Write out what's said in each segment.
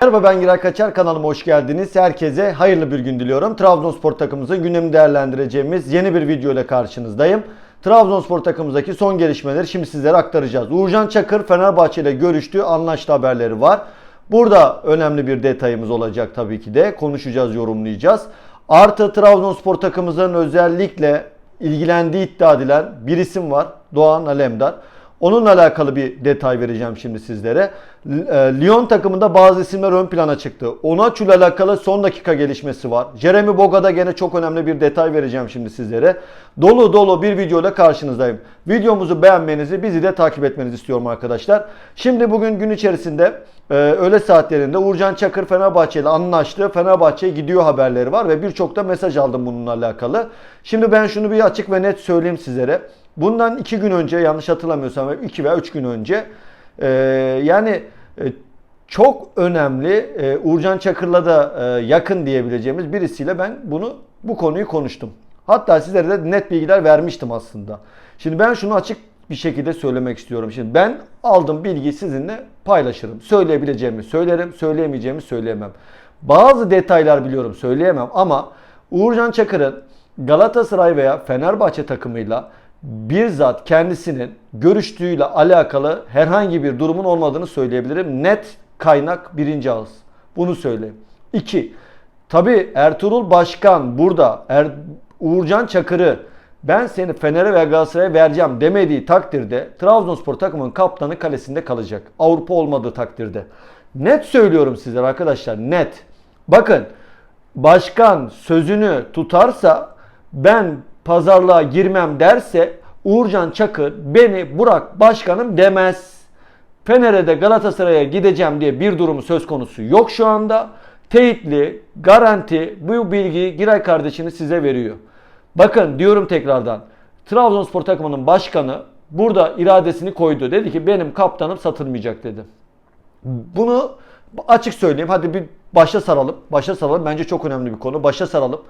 Merhaba ben Giray Kaçar kanalıma hoş geldiniz. Herkese hayırlı bir gün diliyorum. Trabzonspor takımımızın gündemini değerlendireceğimiz yeni bir video ile karşınızdayım. Trabzonspor takımımızdaki son gelişmeleri şimdi sizlere aktaracağız. Uğurcan Çakır Fenerbahçe ile görüştüğü anlaştı haberleri var. Burada önemli bir detayımız olacak tabii ki de. Konuşacağız, yorumlayacağız. Artı Trabzonspor takımımızın özellikle ilgilendiği iddia edilen bir isim var. Doğan Alemdar. Onunla alakalı bir detay vereceğim şimdi sizlere. E, Lyon takımında bazı isimler ön plana çıktı. Onaçu ile alakalı son dakika gelişmesi var. Jeremy Boga'da gene çok önemli bir detay vereceğim şimdi sizlere. Dolu dolu bir videoyla karşınızdayım. Videomuzu beğenmenizi, bizi de takip etmenizi istiyorum arkadaşlar. Şimdi bugün gün içerisinde e, öğle saatlerinde Uğurcan Çakır Fenerbahçe ile anlaştı. Fenerbahçe'ye gidiyor haberleri var ve birçok da mesaj aldım bununla alakalı. Şimdi ben şunu bir açık ve net söyleyeyim sizlere. Bundan iki gün önce yanlış hatırlamıyorsam iki veya üç gün önce e, yani e, çok önemli e, Uğurcan Çakır'la da e, yakın diyebileceğimiz birisiyle ben bunu bu konuyu konuştum. Hatta sizlere de net bilgiler vermiştim aslında. Şimdi ben şunu açık bir şekilde söylemek istiyorum. Şimdi ben aldığım bilgiyi sizinle paylaşırım. Söyleyebileceğimi söylerim, söyleyemeyeceğimi söyleyemem. Bazı detaylar biliyorum söyleyemem ama Uğurcan Çakır'ın Galatasaray veya Fenerbahçe takımıyla bizzat kendisinin görüştüğüyle alakalı herhangi bir durumun olmadığını söyleyebilirim. Net kaynak birinci ağız. Bunu söyleyeyim. İki, tabi Ertuğrul Başkan burada er, Uğurcan Çakır'ı ben seni Fener'e ve Galatasaray'a vereceğim demediği takdirde Trabzonspor takımının kaptanı kalesinde kalacak. Avrupa olmadığı takdirde. Net söylüyorum sizlere arkadaşlar net. Bakın başkan sözünü tutarsa ben pazarlığa girmem derse Uğurcan Çakır beni Burak başkanım demez. Fener'e de Galatasaray'a gideceğim diye bir durumu söz konusu yok şu anda. Teyitli, garanti bu bilgiyi Giray kardeşiniz size veriyor. Bakın diyorum tekrardan. Trabzonspor takımının başkanı burada iradesini koydu. Dedi ki benim kaptanım satılmayacak dedi. Bunu açık söyleyeyim. Hadi bir başa saralım. Başa saralım. Bence çok önemli bir konu. Başa saralım.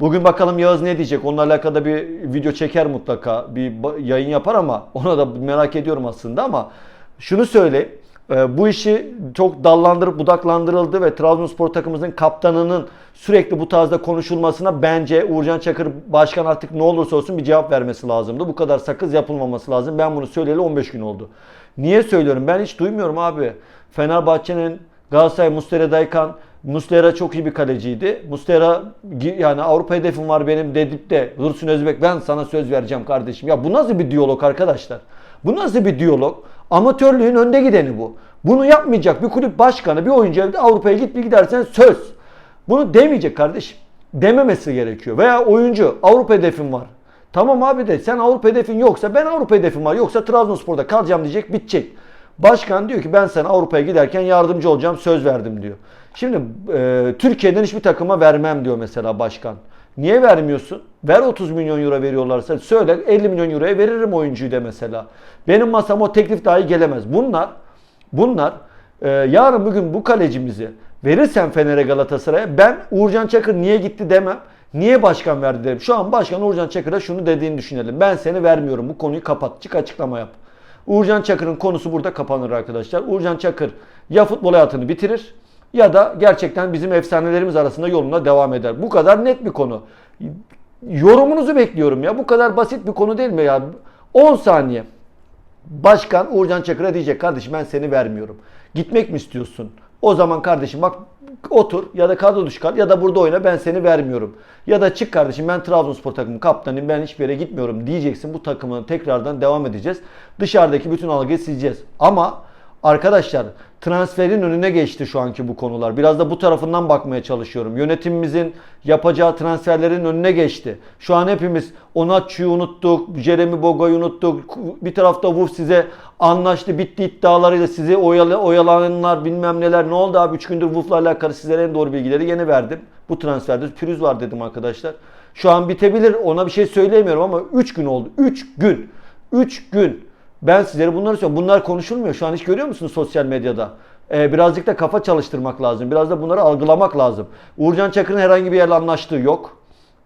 Bugün bakalım Yağız ne diyecek? Onunla alakalı bir video çeker mutlaka. Bir yayın yapar ama ona da merak ediyorum aslında ama şunu söyleyeyim. Ee, Bu işi çok dallandırıp budaklandırıldı ve Trabzonspor takımımızın kaptanının sürekli bu tarzda konuşulmasına bence Uğurcan Çakır başkan artık ne olursa olsun bir cevap vermesi lazımdı. Bu kadar sakız yapılmaması lazım. Ben bunu söyleyeli 15 gün oldu. Niye söylüyorum? Ben hiç duymuyorum abi. Fenerbahçe'nin Galatasaray Muslera Daykan Muslera çok iyi bir kaleciydi. Muslera yani Avrupa hedefim var benim dedip de Dursun Özbek ben sana söz vereceğim kardeşim. Ya bu nasıl bir diyalog arkadaşlar? Bu nasıl bir diyalog? Amatörlüğün önde gideni bu. Bunu yapmayacak bir kulüp başkanı bir oyuncu evde Avrupa'ya git bir gidersen söz. Bunu demeyecek kardeşim. Dememesi gerekiyor. Veya oyuncu Avrupa hedefim var. Tamam abi de sen Avrupa hedefin yoksa ben Avrupa hedefim var. Yoksa Trabzonspor'da kalacağım diyecek bitecek. Başkan diyor ki ben sana Avrupa'ya giderken yardımcı olacağım söz verdim diyor. Şimdi e, Türkiye'den hiçbir takıma vermem diyor mesela başkan. Niye vermiyorsun? Ver 30 milyon euro veriyorlarsa söyle 50 milyon euroya veririm oyuncuyu de mesela. Benim masama o teklif dahi gelemez. Bunlar bunlar e, yarın bugün bu kalecimizi verirsen Fener'e Galatasaray'a ben Uğurcan Çakır niye gitti demem. Niye başkan verdi derim. Şu an başkan Uğurcan Çakır'a şunu dediğini düşünelim. Ben seni vermiyorum. Bu konuyu kapat. Çık açıklama yap. Uğurcan Çakır'ın konusu burada kapanır arkadaşlar. Uğurcan Çakır ya futbol hayatını bitirir ya da gerçekten bizim efsanelerimiz arasında yoluna devam eder. Bu kadar net bir konu. Yorumunuzu bekliyorum ya. Bu kadar basit bir konu değil mi ya? 10 saniye. Başkan Uğurcan Çakır'a diyecek kardeşim ben seni vermiyorum. Gitmek mi istiyorsun? O zaman kardeşim bak otur ya da kadro dışı kal ya da burada oyna ben seni vermiyorum. Ya da çık kardeşim ben Trabzonspor takımı kaptanıyım ben hiçbir yere gitmiyorum diyeceksin. Bu takımın tekrardan devam edeceğiz. Dışarıdaki bütün algıyı sileceğiz. Ama Arkadaşlar transferin önüne geçti şu anki bu konular. Biraz da bu tarafından bakmaya çalışıyorum. Yönetimimizin yapacağı transferlerin önüne geçti. Şu an hepimiz Onatçı'yı unuttuk, Jeremy Boga'yı unuttuk. Bir tarafta Wolf size anlaştı, bitti iddialarıyla sizi oyalı, oyalananlar bilmem neler. Ne oldu abi 3 gündür Wolf'la alakalı sizlere en doğru bilgileri yeni verdim. Bu transferde pürüz var dedim arkadaşlar. Şu an bitebilir ona bir şey söyleyemiyorum ama 3 gün oldu. 3 gün. 3 gün. Ben sizlere bunları söylüyorum. Bunlar konuşulmuyor. Şu an hiç görüyor musunuz sosyal medyada? Ee, birazcık da kafa çalıştırmak lazım. Biraz da bunları algılamak lazım. Uğurcan Çakır'ın herhangi bir yerle anlaştığı yok.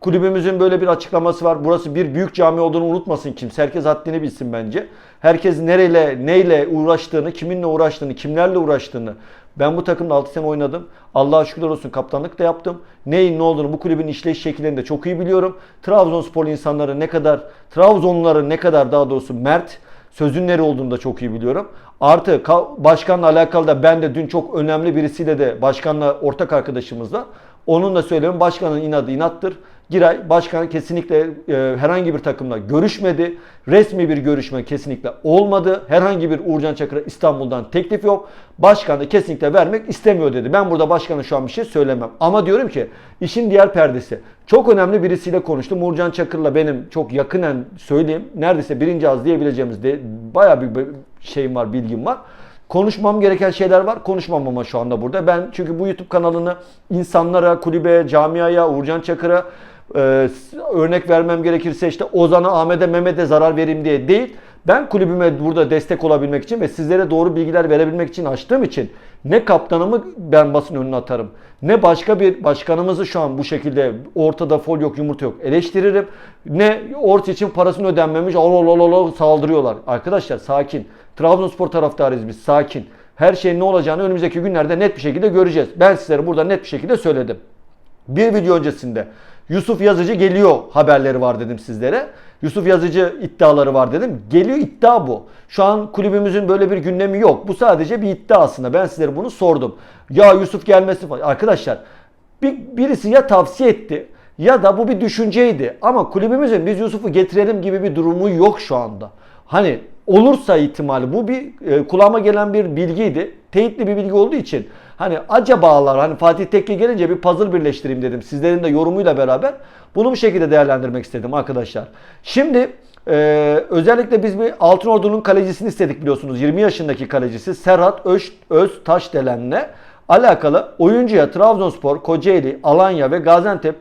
Kulübümüzün böyle bir açıklaması var. Burası bir büyük cami olduğunu unutmasın kimse. Herkes haddini bilsin bence. Herkes nereyle, neyle uğraştığını, kiminle uğraştığını, kimlerle uğraştığını Ben bu takımda 6 sene oynadım. Allah'a şükürler olsun kaptanlık da yaptım. Neyin ne olduğunu bu kulübün işleyiş şekillerini de çok iyi biliyorum. Trabzonspor insanları ne kadar, Trabzonluları ne kadar daha doğrusu mert, sözün neri olduğunu da çok iyi biliyorum. Artı ka- başkanla alakalı da ben de dün çok önemli birisiyle de başkanla ortak arkadaşımızla onun da söylüyorum başkanın inadı inattır. Giray başkan kesinlikle e, herhangi bir takımla görüşmedi. Resmi bir görüşme kesinlikle olmadı. Herhangi bir Uğurcan Çakır'a İstanbul'dan teklif yok. Başkan da kesinlikle vermek istemiyor dedi. Ben burada başkana şu an bir şey söylemem. Ama diyorum ki işin diğer perdesi. Çok önemli birisiyle konuştum. Uğurcan Çakır'la benim çok yakınen söyleyeyim. Neredeyse birinci az diyebileceğimiz de bayağı bir şeyim var, bilgim var. Konuşmam gereken şeyler var. Konuşmam ama şu anda burada. Ben çünkü bu YouTube kanalını insanlara, kulübe, camiaya, Uğurcan Çakır'a e, örnek vermem gerekirse işte Ozan'a, Ahmet'e, Mehmet'e zarar vereyim diye değil. Ben kulübüme burada destek olabilmek için ve sizlere doğru bilgiler verebilmek için açtığım için ne kaptanımı ben basın önüne atarım. Ne başka bir başkanımızı şu an bu şekilde ortada fol yok yumurta yok eleştiririm. Ne orta için parasını ödenmemiş ol saldırıyorlar. Arkadaşlar sakin. Trabzonspor taraftarıyız biz sakin. Her şeyin ne olacağını önümüzdeki günlerde net bir şekilde göreceğiz. Ben sizlere burada net bir şekilde söyledim. Bir video öncesinde Yusuf Yazıcı geliyor haberleri var dedim sizlere. Yusuf Yazıcı iddiaları var dedim. Geliyor iddia bu. Şu an kulübümüzün böyle bir gündemi yok. Bu sadece bir iddia aslında. Ben sizlere bunu sordum. Ya Yusuf gelmesi falan. Arkadaşlar bir, birisi ya tavsiye etti ya da bu bir düşünceydi. Ama kulübümüzün biz Yusuf'u getirelim gibi bir durumu yok şu anda. Hani olursa ihtimali bu bir e, kulağıma gelen bir bilgiydi. Teyitli bir bilgi olduğu için hani acabalar hani Fatih Tekke gelince bir puzzle birleştireyim dedim. Sizlerin de yorumuyla beraber bunu bu şekilde değerlendirmek istedim arkadaşlar. Şimdi e, özellikle biz bir Altınordu'nun kalecisini istedik biliyorsunuz. 20 yaşındaki kalecisi Serhat Öz, Öztaş delenle alakalı oyuncuya Trabzonspor, Kocaeli, Alanya ve Gaziantep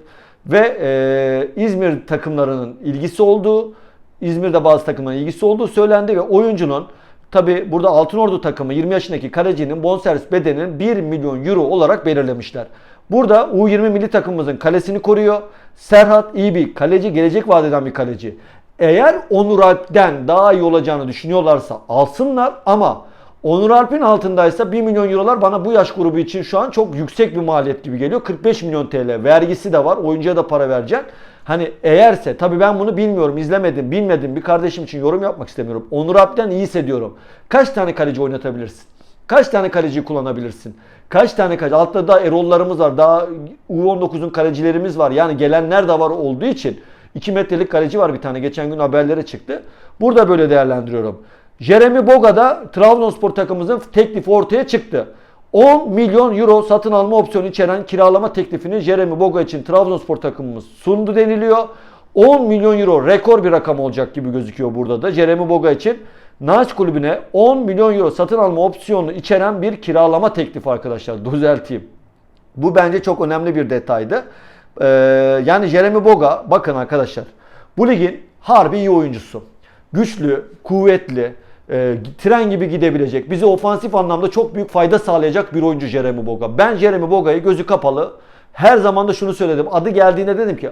ve e, İzmir takımlarının ilgisi olduğu İzmir'de bazı takımların ilgisi olduğu söylendi ve oyuncunun tabi burada Altınordu takımı 20 yaşındaki kalecinin bonservis bedeninin 1 milyon euro olarak belirlemişler. Burada U20 milli takımımızın kalesini koruyor. Serhat iyi bir kaleci, gelecek vadeden bir kaleci. Eğer Onur Alp'den daha iyi olacağını düşünüyorlarsa alsınlar ama Onur Alp'in altındaysa 1 milyon eurolar bana bu yaş grubu için şu an çok yüksek bir maliyet gibi geliyor. 45 milyon TL vergisi de var. Oyuncuya da para vereceksin. Hani eğerse tabii ben bunu bilmiyorum, izlemedim, bilmedim. Bir kardeşim için yorum yapmak istemiyorum. Onur Alp'ten iyi hissediyorum. Kaç tane kaleci oynatabilirsin? Kaç tane kaleci kullanabilirsin? Kaç tane kaleci? Altta da Erol'larımız var. Daha U19'un kalecilerimiz var. Yani gelenler de var olduğu için 2 metrelik kaleci var bir tane. Geçen gün haberlere çıktı. Burada böyle değerlendiriyorum. Jeremy Boga da Trabzonspor takımımızın teklifi ortaya çıktı. 10 milyon euro satın alma opsiyonu içeren kiralama teklifini Jeremy Boga için Trabzonspor takımımız sundu deniliyor. 10 milyon euro rekor bir rakam olacak gibi gözüküyor burada da. Jeremy Boga için Naç kulübüne 10 milyon euro satın alma opsiyonu içeren bir kiralama teklifi arkadaşlar. Düzelteyim. Bu bence çok önemli bir detaydı. Ee, yani Jeremy Boga bakın arkadaşlar bu ligin harbi iyi oyuncusu. Güçlü, kuvvetli, e, tren gibi gidebilecek, bize ofansif anlamda çok büyük fayda sağlayacak bir oyuncu Jeremy Boga. Ben Jeremy Boga'yı gözü kapalı her zaman da şunu söyledim. Adı geldiğinde dedim ki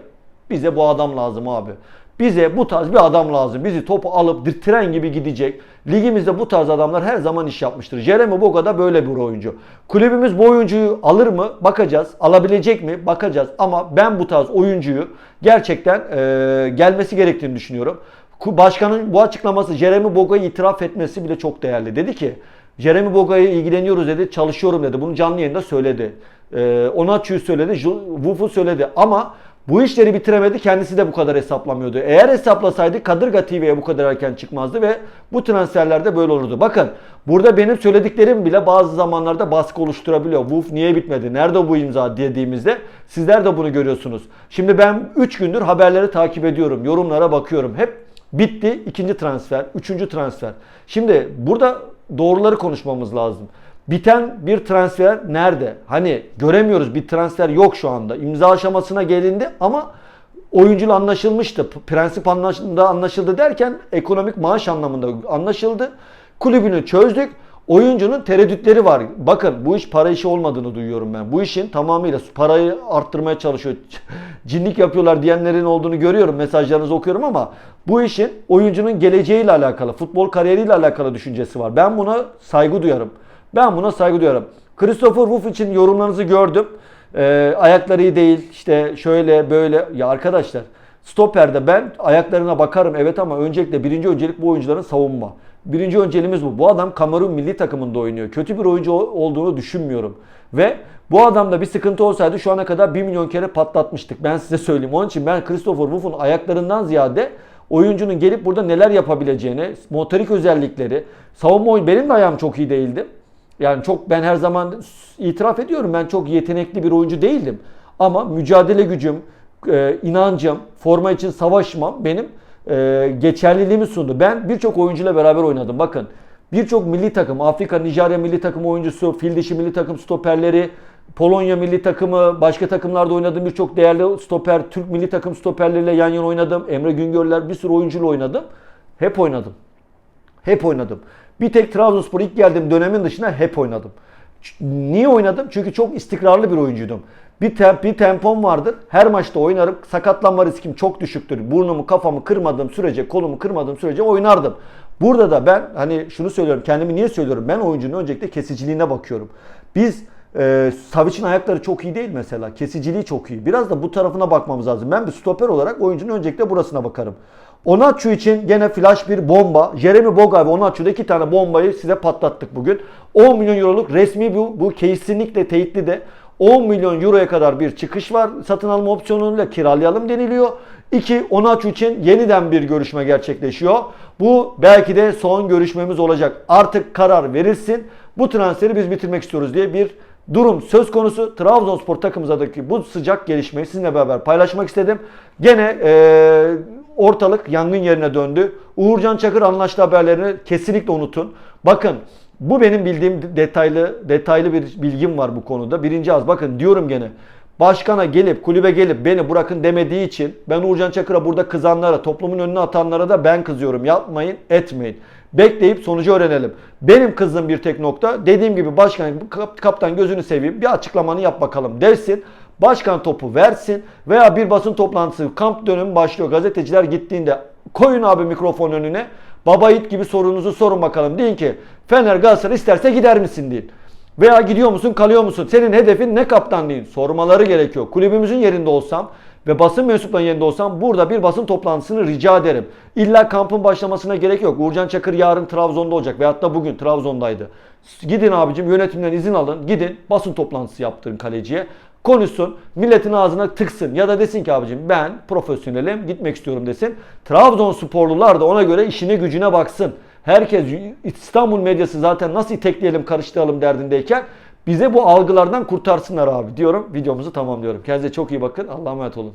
bize bu adam lazım abi. Bize bu tarz bir adam lazım. Bizi topu alıp tren gibi gidecek. Ligimizde bu tarz adamlar her zaman iş yapmıştır. Jeremy Boga da böyle bir oyuncu. Kulübümüz bu oyuncuyu alır mı? Bakacağız. Alabilecek mi? Bakacağız. Ama ben bu tarz oyuncuyu gerçekten e, gelmesi gerektiğini düşünüyorum. Başkanın bu açıklaması Jeremy Boga'yı itiraf etmesi bile çok değerli. Dedi ki Jeremy Boga'yı ilgileniyoruz dedi, çalışıyorum dedi. Bunu canlı yayında söyledi. Ee, Onaçu'yu söyledi, Wuf'u söyledi ama bu işleri bitiremedi. Kendisi de bu kadar hesaplamıyordu. Eğer hesaplasaydı Kadırga TV'ye bu kadar erken çıkmazdı ve bu transferlerde böyle olurdu. Bakın burada benim söylediklerim bile bazı zamanlarda baskı oluşturabiliyor. Wolf niye bitmedi? Nerede bu imza dediğimizde sizler de bunu görüyorsunuz. Şimdi ben 3 gündür haberleri takip ediyorum. Yorumlara bakıyorum. Hep Bitti. ikinci transfer. Üçüncü transfer. Şimdi burada doğruları konuşmamız lazım. Biten bir transfer nerede? Hani göremiyoruz bir transfer yok şu anda. İmza aşamasına gelindi ama oyuncuyla anlaşılmıştı. Prensip anlaşıldı, anlaşıldı derken ekonomik maaş anlamında anlaşıldı. Kulübünü çözdük. Oyuncunun tereddütleri var. Bakın bu iş para işi olmadığını duyuyorum ben. Bu işin tamamıyla parayı arttırmaya çalışıyor. Cinlik yapıyorlar diyenlerin olduğunu görüyorum. Mesajlarınızı okuyorum ama bu işin oyuncunun geleceğiyle alakalı, futbol kariyeriyle alakalı düşüncesi var. Ben buna saygı duyarım. Ben buna saygı duyarım. Christopher Wolf için yorumlarınızı gördüm. Ee, ayakları iyi değil. işte şöyle böyle. Ya arkadaşlar stoperde ben ayaklarına bakarım evet ama öncelikle birinci öncelik bu oyuncuların savunma. Birinci önceliğimiz bu. Bu adam Kamerun milli takımında oynuyor. Kötü bir oyuncu ol- olduğunu düşünmüyorum. Ve bu adamda bir sıkıntı olsaydı şu ana kadar 1 milyon kere patlatmıştık. Ben size söyleyeyim. Onun için ben Christopher Wolf'un ayaklarından ziyade oyuncunun gelip burada neler yapabileceğini, motorik özellikleri, savunma oyun benim de ayağım çok iyi değildi. Yani çok ben her zaman itiraf ediyorum ben çok yetenekli bir oyuncu değildim. Ama mücadele gücüm, e, inancım, forma için savaşmam benim e, geçerliliğimi sundu. Ben birçok oyuncuyla beraber oynadım. Bakın birçok milli takım, Afrika, Nijerya milli takım oyuncusu, fil dişi milli takım stoperleri, Polonya milli takımı, başka takımlarda oynadım. Birçok değerli stoper, Türk milli takım stoperleriyle yan yana oynadım. Emre Güngörler bir sürü oyuncuyla oynadım. Hep oynadım. Hep oynadım. Bir tek Trabzonspor ilk geldiğim dönemin dışında hep oynadım. Niye oynadım? Çünkü çok istikrarlı bir oyuncuydum. Bir, tem, bir tempom vardır. Her maçta oynarım. Sakatlanma riskim çok düşüktür. Burnumu, kafamı kırmadığım sürece, kolumu kırmadığım sürece oynardım. Burada da ben hani şunu söylüyorum. Kendimi niye söylüyorum? Ben oyuncunun öncelikle kesiciliğine bakıyorum. Biz e, Savic'in ayakları çok iyi değil mesela. Kesiciliği çok iyi. Biraz da bu tarafına bakmamız lazım. Ben bir stoper olarak oyuncunun öncelikle burasına bakarım. Onaçu için gene flash bir bomba. Jeremy Boga ve Onaçu'da iki tane bombayı size patlattık bugün. 10 milyon euroluk resmi bu. Bu kesinlikle teyitli de. 10 milyon euroya kadar bir çıkış var. Satın alma opsiyonuyla kiralayalım deniliyor. İki, Onaçu için yeniden bir görüşme gerçekleşiyor. Bu belki de son görüşmemiz olacak. Artık karar verilsin. Bu transferi biz bitirmek istiyoruz diye bir durum söz konusu. Trabzonspor takımımızdaki bu sıcak gelişmeyi sizinle beraber paylaşmak istedim. Gene eee, ortalık yangın yerine döndü. Uğurcan Çakır anlaştı haberlerini kesinlikle unutun. Bakın bu benim bildiğim detaylı detaylı bir bilgim var bu konuda. Birinci az bakın diyorum gene. Başkana gelip kulübe gelip beni bırakın demediği için ben Uğurcan Çakır'a burada kızanlara, toplumun önüne atanlara da ben kızıyorum. Yapmayın, etmeyin. Bekleyip sonucu öğrenelim. Benim kızdığım bir tek nokta dediğim gibi başkan kap- kaptan gözünü seveyim bir açıklamanı yap bakalım dersin. Başkan topu versin veya bir basın toplantısı kamp dönemi başlıyor. Gazeteciler gittiğinde koyun abi mikrofon önüne. Baba yiğit gibi sorunuzu sorun bakalım. Deyin ki Fener Galatasaray isterse gider misin deyin. Veya gidiyor musun kalıyor musun? Senin hedefin ne kaptan deyin. Sormaları gerekiyor. Kulübümüzün yerinde olsam ve basın mensuplarının yerinde olsam burada bir basın toplantısını rica ederim. İlla kampın başlamasına gerek yok. Uğurcan Çakır yarın Trabzon'da olacak veyahut da bugün Trabzon'daydı. Gidin abicim yönetimden izin alın. Gidin basın toplantısı yaptırın kaleciye. Konuşsun, milletin ağzına tıksın ya da desin ki abicim ben profesyonelim gitmek istiyorum desin. Trabzonsporlular da ona göre işine gücüne baksın. Herkes İstanbul medyası zaten nasıl itekleyelim karıştıralım derdindeyken bize bu algılardan kurtarsınlar abi diyorum. Videomuzu tamamlıyorum. Kendinize çok iyi bakın. Allah'a emanet olun.